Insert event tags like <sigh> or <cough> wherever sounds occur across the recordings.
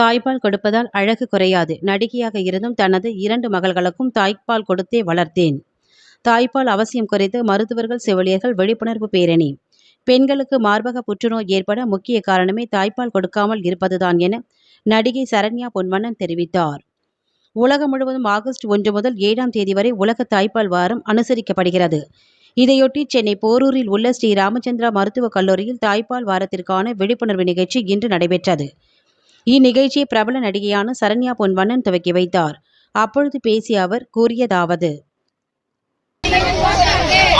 தாய்ப்பால் கொடுப்பதால் அழகு குறையாது. நடிகையாக இருந்தும் தனது இரண்டு மகள்களுக்கும் தாய்ப்பால் கொடுத்தே வளர்த்தேன். தாய்ப்பால் அவசியம் குறைத்து மருத்துவர்கள் செவிலியர்கள் விழிப்புணர்வு பேரணி. பெண்களுக்கு மார்பக புற்றுநோய் ஏற்பட முக்கிய காரணமே தாய்ப்பால் கொடுக்காமல் இருப்பதுதான் என நடிகை சரண்யா பொன்வண்ணன் தெரிவித்தார். உலகம் முழுவதும் ஆகஸ்ட் ஒன்று முதல் ஏழாம் தேதி வரை உலக தாய்ப்பால் வாரம் அனுசரிக்கப்படுகிறது. இதையொட்டி சென்னை போரூரில் உள்ள ஸ்ரீ ராமச்சந்திரா மருத்துவக் கல்லூரியில் தாய்ப்பால் வாரத்திற்கான விழிப்புணர்வு நிகழ்ச்சி இன்று நடைபெற்றது. இந்நிகழ்ச்சியை பிரபல நடிகையான சரண்யா பொன்வண்ணன் துவக்கி வைத்தார் அப்பொழுது பேசிய அவர் கூறியதாவது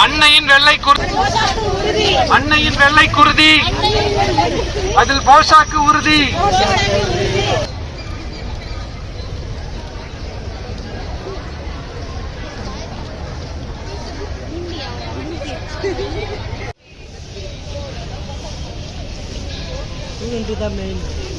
அன்னையின் வெள்ளை குருதி அன்னையின் வெள்ளை குருதி அதில் போஷாக்கு உறுதி. Not not the main.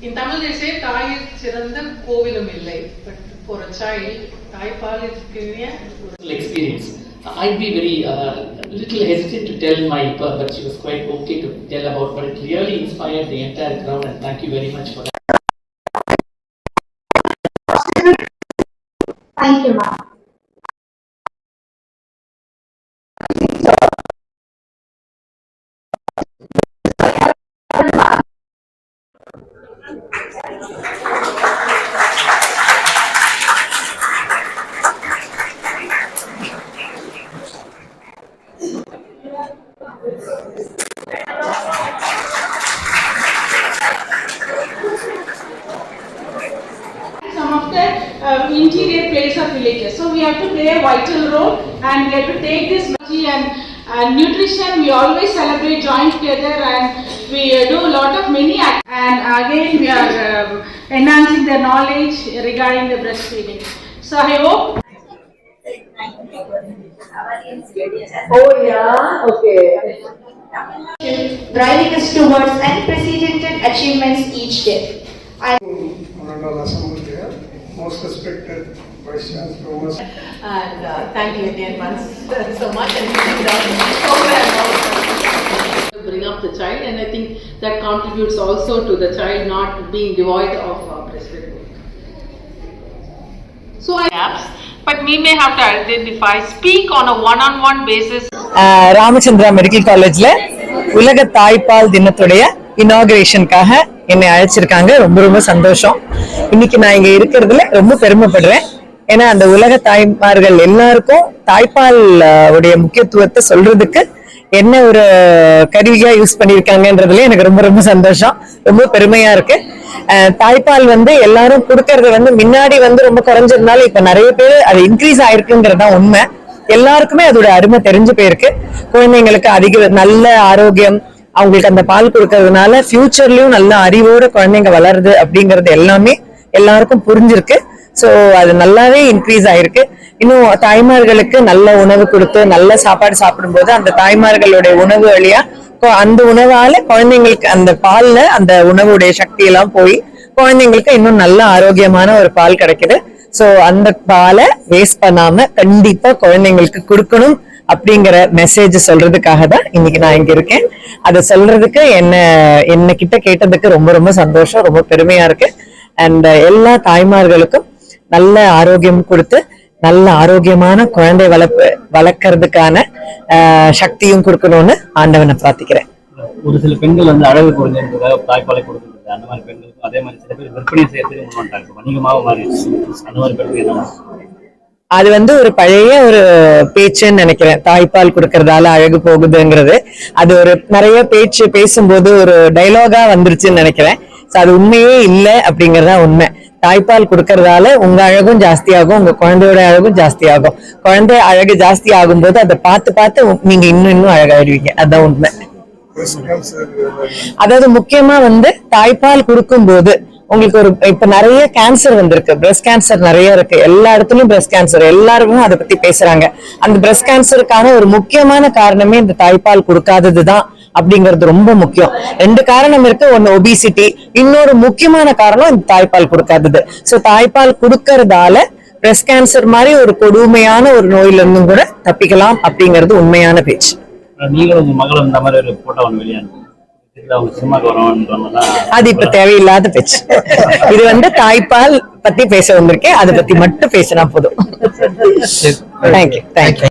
In Tamil they say தாய் சிறந்த கோவிலும் இல்லை but for a child தாய்ப்பால் இருக்கிற experience. I'd be very uh, little hesitant to tell my per, but she was quite okay to tell about. But it really inspired the entire crowd, and thank you very much for that. Thank you, ma'am. Some of the uh, interior place of villages. So we have to play a vital role and we have to take this energy and, and nutrition. We always celebrate join together and we uh, do a lot of many and again we are um, enhancing the knowledge regarding the breastfeeding. So I hope Oh, yeah, okay. Driving us towards unprecedented achievements each day. I honorable assembly most respected vice chancellor, most and uh, thank you again once <laughs> so much and keep down the program also. Bring up the child and I think that contributes also to the child not being devoid of uh, breastfeeding. So I gaps, but we may have to identify, speak on a one-on-one basis. Ramachandra medical காலேஜ்ல உலக தாய்ப்பால் தினத்துடைய இனாகிரேஷனுக்காக என்னை அழைச்சிருக்காங்க. ரொம்ப ரொம்ப சந்தோஷம். இன்னைக்கு நான் இங்க இருக்கிறதுல ரொம்ப பெருமைப்படுறேன். ஏன்னா அந்த உலக தாய்மார்கள் எல்லாருக்கும் தாய்ப்பால் உடைய முக்கியத்துவத்தை சொல்றதுக்கு என்ன ஒரு கருவியா யூஸ் பண்ணிருக்காங்கன்றதுல எனக்கு ரொம்ப ரொம்ப சந்தோஷம். ரொம்ப பெருமையா இருக்கு. தாய்ப்பால் வந்து எல்லாரும் கொடுக்கறது வந்து முன்னாடி வந்து ரொம்ப குறைஞ்சிருந்தாலும் இப்ப நிறைய பேர் அது இன்க்ரீஸ் ஆயிருக்குங்கிறது தான் உண்மை. எல்லாருக்குமே அதோட அருமை தெரிஞ்சு போயிருக்கு. குழந்தைங்களுக்கு அதிக நல்ல ஆரோக்கியம் அவங்களுக்கு அந்த பால் கொடுக்கறதுனால ஃபியூச்சர்லயும் நல்ல அறிவோட குழந்தைங்க வளருது அப்படிங்கறது எல்லாமே எல்லாருக்கும் புரிஞ்சிருக்கு. சோ அது நல்லாவே இன்க்ரீஸ் ஆயிருக்கு. இன்னும் தாய்மார்களுக்கு நல்ல உணவு கொடுத்து நல்ல சாப்பாடு சாப்பிடும்போது அந்த தாய்மார்களுடைய உணவு வழியா கொ- அந்த உணவால குழந்தைங்களுக்கு அந்த பால்ல அந்த உணவுடைய சக்தி எல்லாம் போய் குழந்தைங்களுக்கு இன்னும் நல்ல ஆரோக்கியமான ஒரு பால் கிடைக்குது. சோ அந்த பாலை வேஸ்ட் பண்ணாம கண்டிப்பா குழந்தைங்களுக்கு கொடுக்கணும் அப்படிங்கிற மெசேஜ் சொல்றதுக்காக தான் இன்னைக்கு நான் இங்க இருக்கேன். அதை சொல்றதுக்கு என்ன என்ன கிட்ட கேட்டதுக்கு ரொம்ப ரொம்ப சந்தோஷம் ரொம்ப பெருமையா இருக்கு. அண்ட் uh, எல்லா தாய்மார்களுக்கும் நல்ல ஆரோக்கியம் கொடுத்து நல்ல ஆரோக்கியமான குழந்தை வளர்ப்பு வளர்க்கறதுக்கான சக்தியும் கொடுக்கணும்னு ஆண்டவனை பிரார்த்திக்கிறேன். ஒரு சில பெண்கள் வந்து அழகு குறைஞ்சதுக்காக தாய்ப்பாலை கொடுக்குறது. அந்த மாதிரி பெண்களுக்கும் அதே மாதிரி சில பேர் விற்பனை செய்யறதுக்கு வணிகமாக மாறிடுச்சு. அந்த மாதிரி பெண்கள் என்ன அது வந்து ஒரு பழைய ஒரு பேச்சுன்னு நினைக்கிறேன். தாய்ப்பால் கொடுக்கறதால அழகு போகுதுங்கிறது. அது ஒரு நிறைய பேச்சு பேசும்போது ஒரு டைலாகா வந்துருச்சுன்னு நினைக்கிறேன். அது உண்மையே இல்லை அப்படிங்கறதா உண்மை. தாய்ப்பால் கொடுக்கறதால உங்க அழகும் ஜாஸ்தியாகும் உங்க குழந்தையோட அழகும் ஜாஸ்தியாகும். குழந்தை அழகு ஜாஸ்தி ஆகும்போது அதை பார்த்து பார்த்து நீங்க இன்னும் இன்னும் அழகாயிடுவீங்க. அதான் உண்மை. அதாவது முக்கியமா வந்து தாய்ப்பால் கொடுக்கும்போது உங்களுக்கு ஒரு இப்ப நிறைய கேன்சர் வந்திருக்கு. பிரஸ்ட் கேன்சர் நிறைய இருக்கு. எல்லா இடத்துலயும் பிரஸ்ட் கேன்சர் எல்லாருக்கும் அதை பத்தி பேசுறாங்க. அந்த பிரஸ்ட் கேன்சருக்கான ஒரு முக்கியமான காரணமே இந்த தாய்ப்பால் கொடுக்காததுதான். அப்படிங்கிறது ரொம்ப முக்கியம். ரெண்டு காரணம் இருக்கு. ஒன்னு ஒபிசிட்டி இன்னொரு முக்கியமான காரணம் தாய்ப்பால் கொடுக்காதது. சோ தாய்ப்பால் கொடுக்கறதால பிரஸ்ட் கேன்சர் மாதிரி ஒரு கொடுமையான ஒரு நோயில இருந்தும் கூட தப்பிக்கலாம் அப்படிங்கிறது உண்மையான பேச்சு. நீங்களும் உங்க மகளும் இந்த மாதிரி ஒரு போட்டோ ஒன்று வெளியானது இதுல அவங்க சினிமாக்கு வரணும்னு சொன்னா அது இப்ப தேவையில்லாத பேச்சு. இது வந்து தாய்ப்பால் பத்தி பேச வந்திருக்கேன். அதை பத்தி மட்டும் பேசினா போதும். Thank you thank you